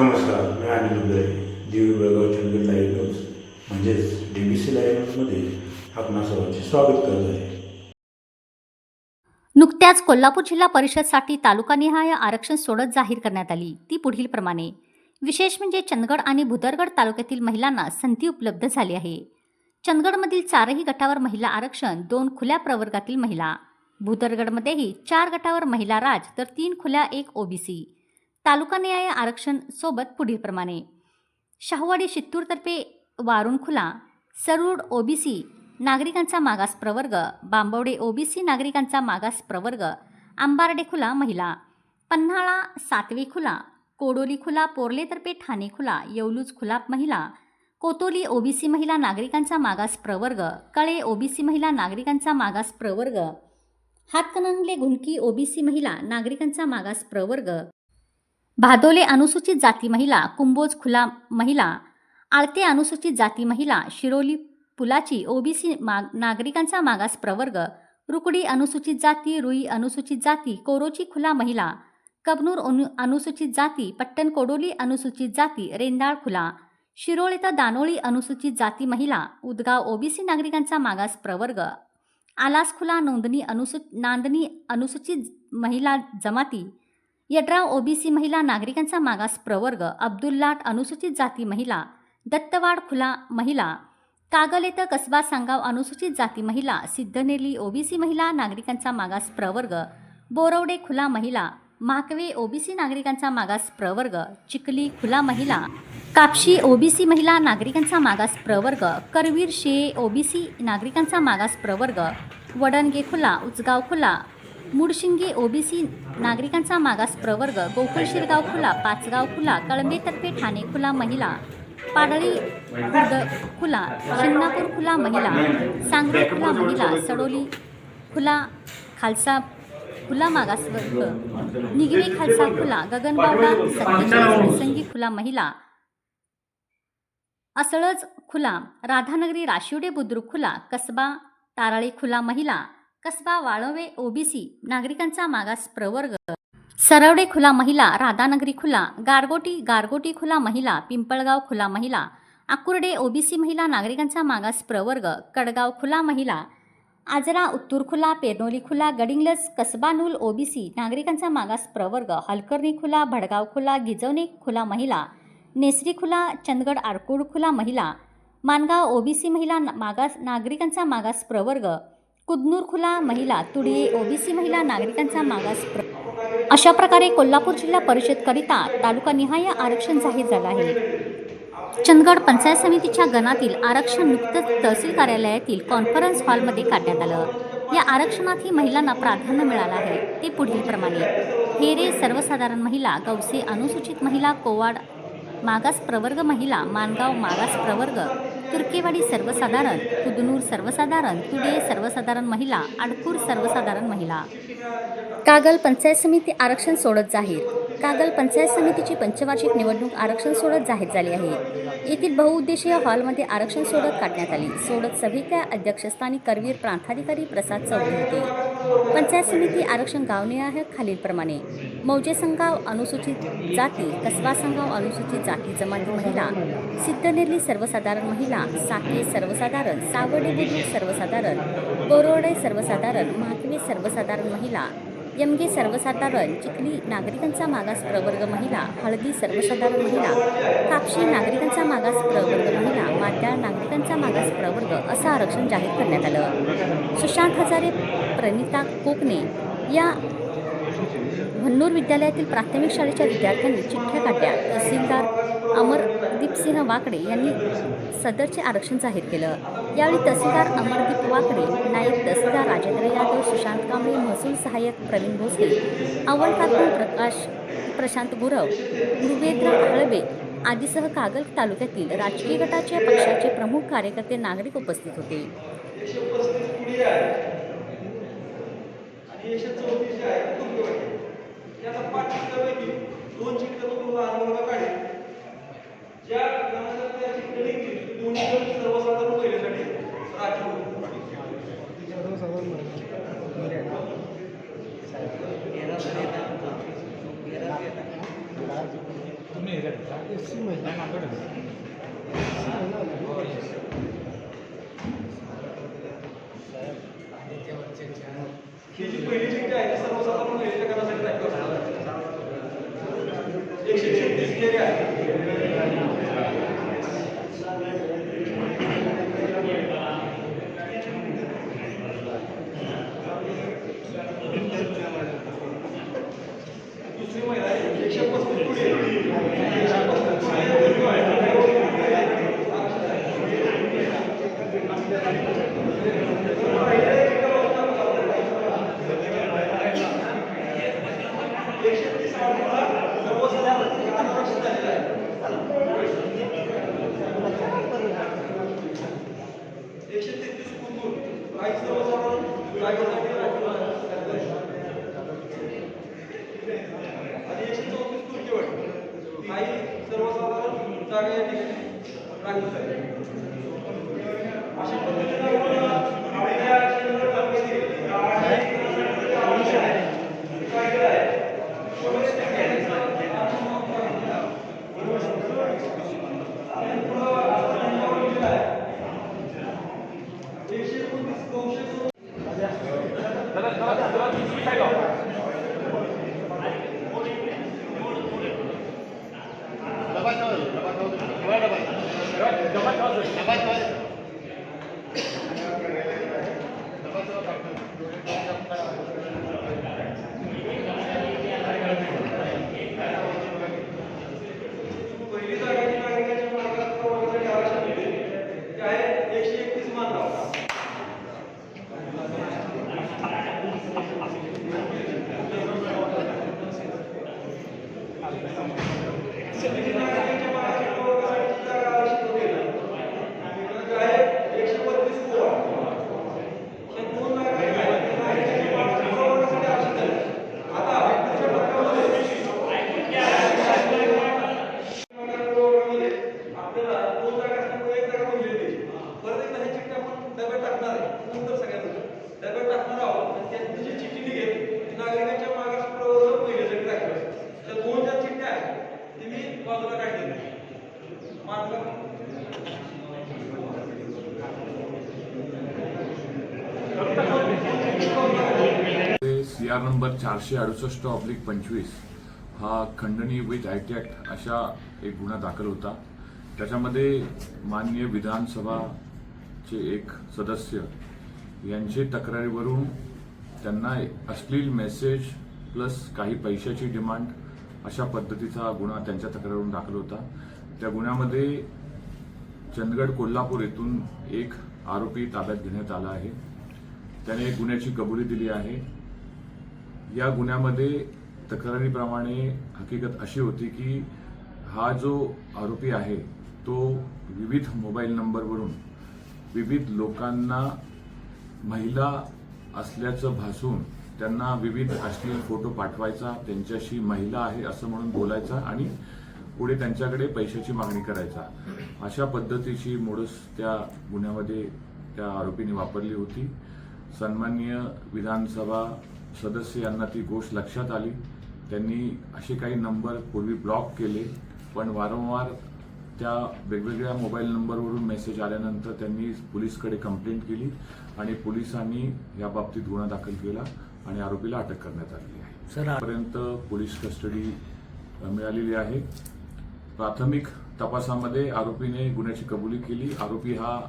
नमस्कार मी Anil Uday दिवी Belgaum Chandgad live news म्हणजेच D B C live न्यूजमध्ये आपणा सर्वांचे स्वागत करत आहे. नुकत्याच कोल्हापूर जिल्हा परिषदसाठी तालुकानिहाय आरक्षण सोडत जाहीर करण्यात आली. ती पुढील प्रमाणे. विशेष म्हणजे चंदगड आणि भुदरगड तालुक्यातील महिलांना संधी उपलब्ध झाली आहे. चंदगडमधील चारही गटावर महिला आरक्षण दोन खुल्या प्रवर्गातील महिला. भुदरगडमध्येही चार गटावर महिला राज तर तीन खुल्या एक ओबीसी तालुकानिहाय आरक्षण सोबत पुढीलप्रमाणे शाहूवाडी शित्तूरतर्फे वारुण खुला सरूड ओबीसी नागरिकांचा मागास प्रवर्ग बांबवडे ओबीसी नागरिकांचा मागास प्रवर्ग आंबार्डे खुला महिला पन्हाळा सातवे खुला कोडोली खुला पोर्लेतर्फे ठाणे खुला येवलूज खुला महिला कोतोली ओबीसी महिला नागरिकांचा मागास प्रवर्ग कळे ओबीसी महिला नागरिकांचा मागास प्रवर्ग हातकणंगले घुंकी ओबीसी महिला नागरिकांचा मागास प्रवर्ग भादोले अनुसूचित जाती महिला कुंभोज खुला महिला आळते अनुसूचित जाती महिला शिरोली पुलाची ओबीसी माग नागरिकांचा मागास प्रवर्ग रुकडी अनुसूचित जाती रुई अनुसूचित जाती कोरोची खुला महिला कबनूर अनु अनुसूचित जाती पट्टण कोडोली अनुसूचित जाती रेंदाळ खुला शिरोळ इथं दानोळी अनुसूचित जाती महिला उदगाव ओबीसी नागरिकांचा मागास प्रवर्ग आलास खुला नोंदणी अनुसू नांदणी अनुसूचित महिला जमाती यड्राव ओबीसी महिला नागरिकांचा मागास प्रवर्ग अब्दुल्लाट अनुसूचित जाती महिला दत्तवाड खुला महिला कागल येथं कसबा सांगाव अनुसूचित जाती महिला सिद्धनेली ओबीसी महिला नागरिकांचा मागास प्रवर्ग बोरवडे खुला महिला माकवे ओबीसी नागरिकांचा मागास प्रवर्ग चिखली खुला महिला कापशी ओबीसी महिला नागरिकांचा मागास प्रवर्ग करवीर शे ओबीसी नागरिकांचा मागास प्रवर्ग वडणगे खुला उचगाव खुला मुडशिंगी ओबीसी नागरिकांचा मागास प्रवर्ग गोकुळ शिरगाव खुला पाचगाव खुला कळंबेतर्फे ठाणे खुला महिला पाडळी खुर्द खुला शिंगणापूर खुला महिला सांगली खुला महिला सडोली खुला खालसा खुला मागास वर्ग निगवे खालसा खुला गगनबावडा सत्तेचाळीस खुला महिला असळज खुला राधानगरी राशिवडे बुद्रुक खुला कसबा ताराळी खुला महिला कसबा वाळवे ओबीसी नागरिकांचा मागास प्रवर्ग. सरवडे खुला महिला राधानगरी खुला गारगोटी गारगोटी खुला महिला पिंपळगाव खुला महिला आकुर्डे ओबीसी महिला नागरिकांचा मागास प्रवर्ग कडगाव खुला महिला आजरा उत्तूर खुला पेरनोली खुला गडिंगलस कसबानूल ओबीसी नागरिकांचा मागास प्रवर्ग हलकर्णी खुला भडगाव खुला गिजवणे खुला महिला नेसरी खुला चंदगड आरकूड खुला महिला मानगाव ओबीसी महिला मागास नागरिकांचा मागास प्रवर्ग कुदनूर खुला महिला तुडिये ओबीसी महिला नागरिकांचा मागास प्र अशा प्रकारे कोल्हापूर जिल्हा परिषदकरिता तालुकानिहाय आरक्षण जाहीर झालं आहे. चंदगड पंचायत समितीच्या गणातील आरक्षण नुकतंच तहसील कार्यालयातील कॉन्फरन्स हॉलमध्ये काढण्यात आलं. या आरक्षणातही महिलांना प्राधान्य मिळालं आहे ते पुढील प्रमाणे. हेरे सर्वसाधारण महिला गौसे अनुसूचित महिला कोवाड मागास प्रवर्ग महिला मानगाव मागास प्रवर्ग तुर्केवाडी सर्वसाधारण कुदनूर सर्वसाधारण तुडे सर्वसाधारण महिला अडकूर सर्वसाधारण महिला. कागल पंचायत समिती आरक्षण सोडत जाहीर. कागल पंचायत समितीची पंचवार्षिक निवडणूक आरक्षण सोडत जाहीर झाली आहे. येथील बहुउद्देशीय हॉलमध्ये आरक्षण सोडत काढण्यात आली. सोडत सभेच्या अध्यक्षस्थानी करवीर प्रांताधिकारी प्रसाद चौधरी होते. पंचायत समिती आरक्षण गावने आहे खालीलप्रमाणे. मौजे संघाव अनुसूचित जाती कसबा संघाव अनुसूचित जाती जमाती महिला सिद्धनेरली सर्वसाधारण महिला साके सर्वसाधारण सावर्डे बुद्रुक सर्वसाधारण बोरोडे सर्वसाधारण महात्मे सर्वसाधारण महिला यमगे सर्वसाधारण चिखली नागरिकांचा मागास प्रवर्ग महिला हळदी सर्वसाधारण महिला कापशी नागरिकांचा मागास प्रवर्ग महिला मात्या नागरिकांचा मागास प्रवर्ग असं आरक्षण जाहीर करण्यात आलं. सुशांत हजारे प्रणिता कोकणे या भन्नूर विद्यालयातील प्राथमिक शाळेच्या विद्यार्थ्यांनी चिठ्ठ्या काढल्या. तहसीलदार अमरदीपसिंह वाकडे यांनी सदरचे आरक्षण जाहीर केलं. यावेळी तहसीलदार अमरदीप वाकडे नायब तहसीलदार राजेंद्र यादव सुशांत कांबळे महसूल सहाय्यक प्रवीण भोसले अव्वल कारकून प्रकाश प्रशांत गुरव नृवेंद्र हळबे आदीसह कागल तालुक्यातील राजकीय गटाच्या पक्षाचे प्रमुख कार्यकर्ते नागरिक उपस्थित होते. आणि आहे दोन चिठ्ठ्या तो लहान मुलगा काढेल ज्या ग्रामसेवक त्या दोन्ही जण सर्वसाधारण महिलेसाठी राज्य पहिली चिठ्ठी आहे सर्वसाधारण महिलेच्या घरासाठी दाखल असते. एकशे छत्तीस केली आहे दुसरी महिला आहे एकशे पस्तीस कुडी एकशे पस्तीस कुडी आहे, मुलगी आहे. एकशे तीस आरोपीला सर्वसाधारण अनारक्षित झालेला आहे एकशे तेहतीस कुंदूर काही सर्वसाधारण जागेसाठी राखीव आहे. आणि एकशे चौतीस तुर्केवट काही सर्वसाधारण जागा या ठिकाणी. राखीव आहे अशा पद्धतीने आपण आपल्या शहरात तालुक्यातील काय केलं आहे वगैरे ते केलं आहे. आणि पुढं आपण त्याच्यावर लिहिलं आहे. एकशे एकोणतीस दोनशे चौ- पहिली जागा जी नागरिकांच्या मागास प्रवर्गासाठी आरक्षण दिली ती आहे एकशे एकतीस मानगाव जी नागरिकांच्या मागास प्रवर्गासाठी जागा आरक्षित होती ती आहे एकशे बत्तीस कोवा या दोन जागा ज्या आहेत, त्या नागरिकांच्या मागास प्रवर्गासाठी आरक्षित आहेत. आता पुढच्या टप्प्यामध्ये आपल्याला दोन जागा असल्यामुळे एक जागा म्हणजे येते परत एकदा ही चिठ्ठी आपण डब्यात टाकणार आहे नंतर सगळ्यांना डब्यात टाकणार आहोत आणि त्यातली जी चिठ्ठी निघेल ती नागरिकांच्या मागास प्रवर्ग महिलेसाठी राखीव आहे त्या दोन ज्या चिठ्ठ्या आहेत ती मी बाजूला काढलेली मागला सी नंबर चारशे अडुसष्ट ऑब्लिक पंचवीस हा खंडणी विथ आय टी ॲक्ट अशा एक गुन्हा दाखल होता. त्याच्यामध्ये माननीय विधानसभाचे एक सदस्य यांचे तक्रारीवरून त्यांना अश्लील मेसेज प्लस काही पैशाची डिमांड अशा पद्धतीचा गुन्हा त्यांच्या तक्रारीवरून दाखल होता. त्या गुन्ह्यामध्ये चंदगड कोल्हापूर येथून एक आरोपी ताब्यात घेण्यात आला आहे. त्याने गुन्ह्याची कबुली दिली आहे. या गुन्ह्यामध्ये तक्रारीप्रमाणे हकीकत अशी होती की हा जो आरोपी आहे तो विविध मोबाईल नंबरवरून विविध लोकांना महिला असल्याचं भासून त्यांना विविध अश्लील फोटो पाठवायचा त्यांच्याशी महिला आहे असं म्हणून बोलायचा आणि पुढे त्यांच्याकडे पैशाची मागणी करायचा. अशा पद्धतीची मोडस त्या गुन्ह्यामध्ये त्या आरोपीने वापरली होती. सन्माननीय विधानसभा सदस्य यांना ती गोष्ट लक्षात आली. त्यांनी असे काही नंबर पूर्वी ब्लॉक केले पण वारंवार त्या वेगवेगळ्या मोबाईल नंबरवरून मेसेज आल्यानंतर त्यांनी पोलीसकडे कंप्लेंट केली आणि पोलिसांनी या बाबतीत गुन्हा दाखल केला आणि आरोपीला अटक करण्यात आलेली आहे. सर आ- पर्यंत पोलीस कस्टडी मिळालेली आहे. प्राथमिक तपासामध्ये आरोपीने गुन्ह्याची कबुली केली. आरोपी हा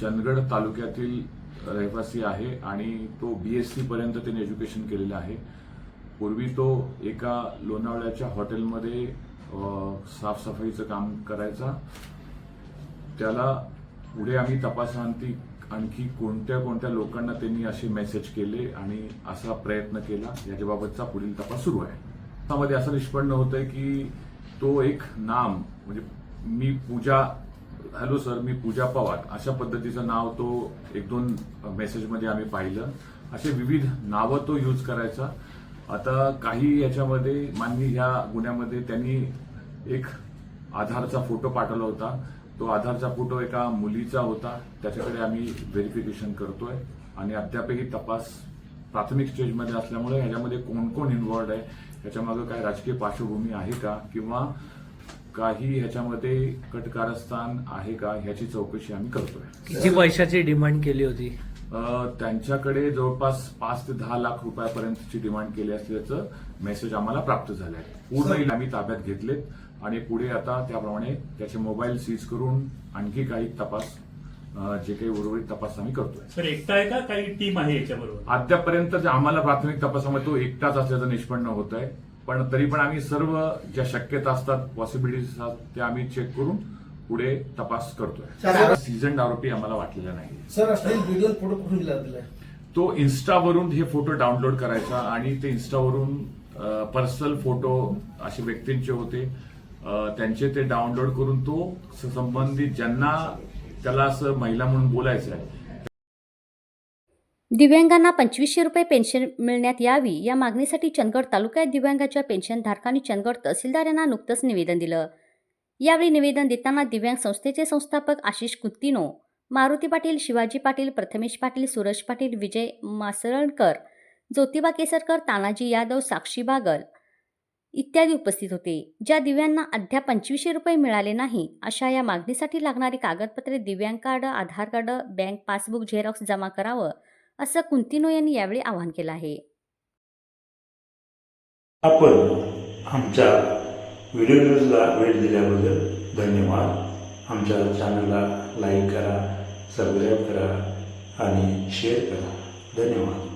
चंदगड तालुक्यातील रहिवासी आहे आणि तो बी एस सी पर्यंत त्याने एज्युकेशन केलेलं आहे. पूर्वी तो एका लोणावळ्याच्या हॉटेलमध्ये साफसफाईचं काम करायचा. त्याला पुढे आम्ही तपासांती आणखी कोणत्या कोणत्या लोकांना त्यांनी असे मेसेज केले आणि असा प्रयत्न केला याच्याबाबतचा पुढील तपास सुरू आहे. त्यामध्ये असं निष्पन्न होतंय की तो एक नाम म्हणजे मी पूजा हॅलो सर मी पूजा पवार. अशा पद्धतीचं नाव तो एक दोन मेसेजमध्ये आम्ही पाहिलं. असे विविध नावं तो यूज करायचा. आता काही याच्यामध्ये मान्य ह्या गुन्ह्यामध्ये त्यांनी एक आधारचा फोटो पाठवला होता. तो आधारचा फोटो एका मुलीचा होता. त्याच्याकडे आम्ही व्हेरिफिकेशन करतोय. आणि अद्यापही तपास प्राथमिक स्टेजमध्ये असल्यामुळे ह्याच्यामध्ये कोण कोण इन्व्हॉल्ड आहे? ह्याच्या काय राजकीय पार्श्वभूमी आहे का? किंवा काही ह्याच्यामध्ये कटकारस्थान आहे का ह्याची चौकशी आम्ही करतोय. किती पैशाची डिमांड केली होती? अ, त्यांच्याकडे जवळपास पाच ते दहा लाख रुपयापर्यंतची डिमांड केली असल्याचं मेसेज आम्हाला प्राप्त झालं आहे. पूर्ण आम्ही ताब्यात घेतलेत आणि पुढे आता त्याप्रमाणे त्याचे मोबाईल सीज करून आणखी काही तपास जे काही उर्वरित तपास आम्ही करतोय. सर एकटा आहे का? काही टीम आहे याच्याबरोबर? अद्यापर्यंत जे आम्हाला प्राथमिक तपासामध्ये तो एकटाच असल्याचं निष्पन्न होत आहे पण तरी पण आम्ही सर्व ज्या शक्यता असतात पॉसिबिलिटीज असतात त्या आम्ही चेक करून पुढे तपास करतोय. सीझन आरोपी आम्हाला वाटलेला नाही सर व्हिडिओ फोटो कुठून दिला तो इन्स्टावरून हे फोटो डाउनलोड करायचा आणि ते इन्स्टावरून पर्सनल फोटो असे व्यक्तींचे होते. त्यांचे ते डाउनलोड करून तो संबंधित ज्यांना त्याला असं महिला म्हणून बोलायचं आहे दिव्यांगांना पंचवीसशे रुपये पेन्शन मिळण्यात यावी या मागणीसाठी चंदगड तालुक्यात दिव्यांगाच्या पेन्शनधारकांनी चंदगड तहसीलदार यांना नुकतंच निवेदन दिलं. यावेळी निवेदन देताना दिव्यांग संस्थेचे संस्थापक आशिष कुत्तिनो मारुती पाटील शिवाजी पाटील प्रथमेश पाटील सूरज पाटील विजय मासळणकर ज्योतिबा केसरकर तानाजी यादव साक्षी बागल इत्यादी उपस्थित होते. ज्या दिव्यांना अद्याप पंचवीसशे रुपये मिळाले नाही अशा या मागणीसाठी लागणारी कागदपत्रे दिव्यांग card Aadhaar card bank passbook xerox जमा करावं असं कुंतिनो यांनी यावेळी आवाहन केलं आहे. आपण आमच्या व्हिडिओ न्यूजला वेळ दिल्याबद्दल धन्यवाद. आमच्या चॅनलला लाईक करा सबस्क्राईब करा आणि शेअर करा. धन्यवाद.